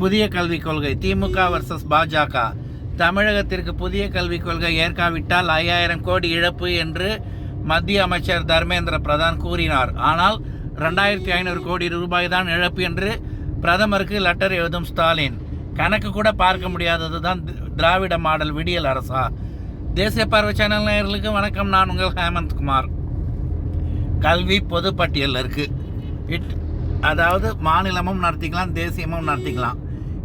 புதிய கல்விக் கொள்கை திமுக வர்சஸ் பாஜக. தமிழகத்திற்கு புதிய கல்விக் கொள்கை ஏற்காவிட்டால் ஐயாயிரம் கோடி இழப்பு என்று மத்திய அமைச்சர் தர்மேந்திர பிரதான் கூறினார். ஆனால் ரெண்டாயிரத்தி ஐநூறு கோடி ரூபாய் தான் இழப்பு என்று பிரதமருக்கு லெட்டர் எழுதும் ஸ்டாலின். கணக்கு கூட பார்க்க முடியாதது தான் திராவிட மாடல் விடியல் அரசா. தேசிய பார்வை சேனல் நேயர்களுக்கு வணக்கம். நான் உங்கள் ஹேமந்த் குமார். கல்வி பொதுப்பட்டியலில் இருக்குது இட் அதாவது மாநிலமும் நடத்திக்கலாம் தேசியமும் நடத்திக்கலாம்.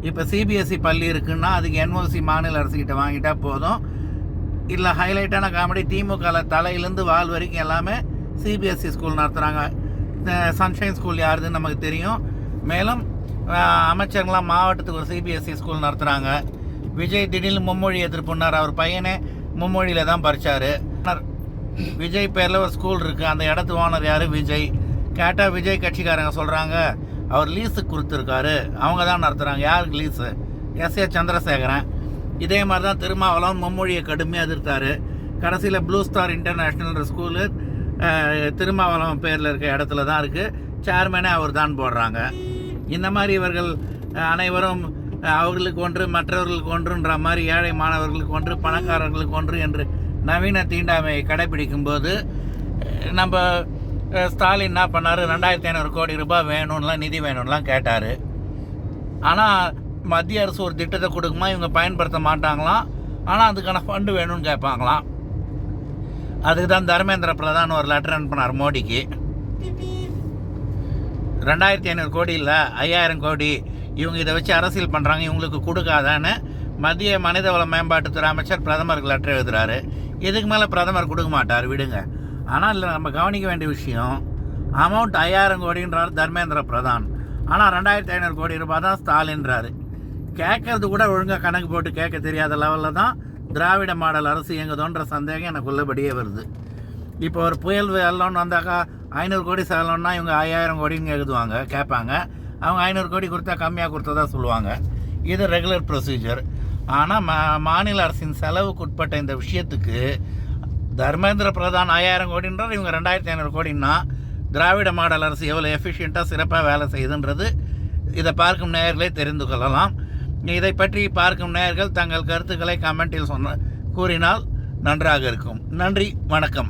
இப்போ சிபிஎஸ்சி பள்ளி இருக்குன்னா அதுக்கு என்ஓசி மாநில அரசுக்கிட்ட வாங்கிட்டா போதும். இல்லை ஹைலைட்டான காமெடி திமுகவில் தலையிலேருந்து வால் வரைக்கும் எல்லாமே சிபிஎஸ்சி ஸ்கூல் நடத்துகிறாங்க சன்ஷைன் ஸ்கூல் யாருதுன்னு நமக்கு தெரியும். மேலும் அமைச்சர்கள்லாம் மாவட்டத்துக்கு ஒரு சிபிஎஸ்சி ஸ்கூல் நடத்துகிறாங்க விஜய் திடீர்னு மும்மொழி எதிர்ப்புனார். அவர் பையனே மும்மொழியில் தான் படித்தார் விஜய் பேரில் ஒரு ஸ்கூல் இருக்குது அந்த இடத்து ஓனர் யார்? விஜய். கேட்டால் விஜய் கட்சிக்காரங்க சொல்கிறாங்க அவர் லீஸுக்கு கொடுத்துருக்காரு. அவங்க தான் நடத்துகிறாங்க யாருக்கு லீஸு எஸ் ஏ சந்திரசேகரன். இதே மாதிரி தான் திருமாவளவன் மும்மொழியை கடுமையாக எதிர்த்தார். கடைசியில் blue star international school Thirumavalavan பேரில் இருக்க இடத்துல தான் இருக்குது சேர்மேனே அவர் தான் போடுறாங்க. இந்த மாதிரி இவர்கள் அனைவரும் அவர்களுக்கு ஒன்று மற்றவர்களுக்கு ஒன்றுன்ற மாதிரி ஏழை மாணவர்களுக்கு ஒன்று பணக்காரர்களுக்கு ஒன்று என்று நவீன தீண்டாமையை கடைபிடிக்கும்போது நம்ம ஸ்டாலின் என்ன பண்ணார்? ரெண்டாயிரத்தி ஐநூறு கோடி ரூபாய் வேணும்லாம் நிதி வேணும்லாம் கேட்டார். ஆனால் மத்திய அரசு ஒரு திட்டத்தை கொடுக்குமா? இவங்க பயன்படுத்த மாட்டாங்களாம். ஆனால் அதுக்கான ஃபண்டு வேணும்னு கேட்பாங்களாம். அதுக்கு தான் தர்மேந்திர பிரதான் ஒரு லெட்டர் அனுப்பினார் மோடிக்கு. ரெண்டாயிரத்தி ஐநூறு கோடி இல்லை ஐயாயிரம் கோடி. இவங்க இதை வச்சு அரசியல் பண்ணுறாங்க இவங்களுக்கு கொடுக்காதான்னு மத்திய மனிதவள மேம்பாட்டுத்துறை அமைச்சர் பிரதமருக்கு லெட்டர் எழுதுறாரு. இதுக்கு மேலே பிரதமர் கொடுக்க மாட்டார்? விடுங்க. ஆனால் இதில் நம்ம கவனிக்க வேண்டிய விஷயம் அமௌண்ட் ஐயாயிரம் கோடின்றார் தர்மேந்திர பிரதான். ஆனால் ரெண்டாயிரத்தி ஐநூறு கோடி ரூபாய் தான் ஸ்டாலின்றாரு. கேட்கறது கூட ஒழுங்காக கணக்கு போட்டு கேட்க தெரியாத லெவலில் தான் திராவிட மாடல் அரசு இயங்குதோன்ற சந்தேகம் எனக்கு உள்ளபடியே வருது. இப்போ ஒரு புயல் வெள்ளம்னு வந்தாக்கா ஐநூறு கோடி செலவுன்னா இவங்க ஐயாயிரம் கோடின்னு எழுதுவாங்க கேட்பாங்க. அவங்க ஐநூறு கோடி கொடுத்தா கம்மியாக கொடுத்ததா சொல்லுவாங்க. இது ரெகுலர் ப்ரொசீஜர் ஆனால் மா மாநில அரசின் செலவுக்கு உட்பட்ட இந்த விஷயத்துக்கு தர்மேந்திர பிரதான் ஆயிரம் கோடின்றார். இவங்க ரெண்டாயிரத்தி ஐநூறு கோடின்னா திராவிட மாடல் அரசு எவ்வளோ எஃபிஷியண்ட்டாக சிறப்பாக வேலை செய்யுதுன்றது இதை பார்க்கும் நேயர்களே தெரிந்து கொள்ளலாம். இதை பற்றி பார்க்கும் நேயர்கள் தங்கள் கருத்துக்களை கமெண்டில் சொன்ன கூறினால் நன்றாக இருக்கும். நன்றி வணக்கம்.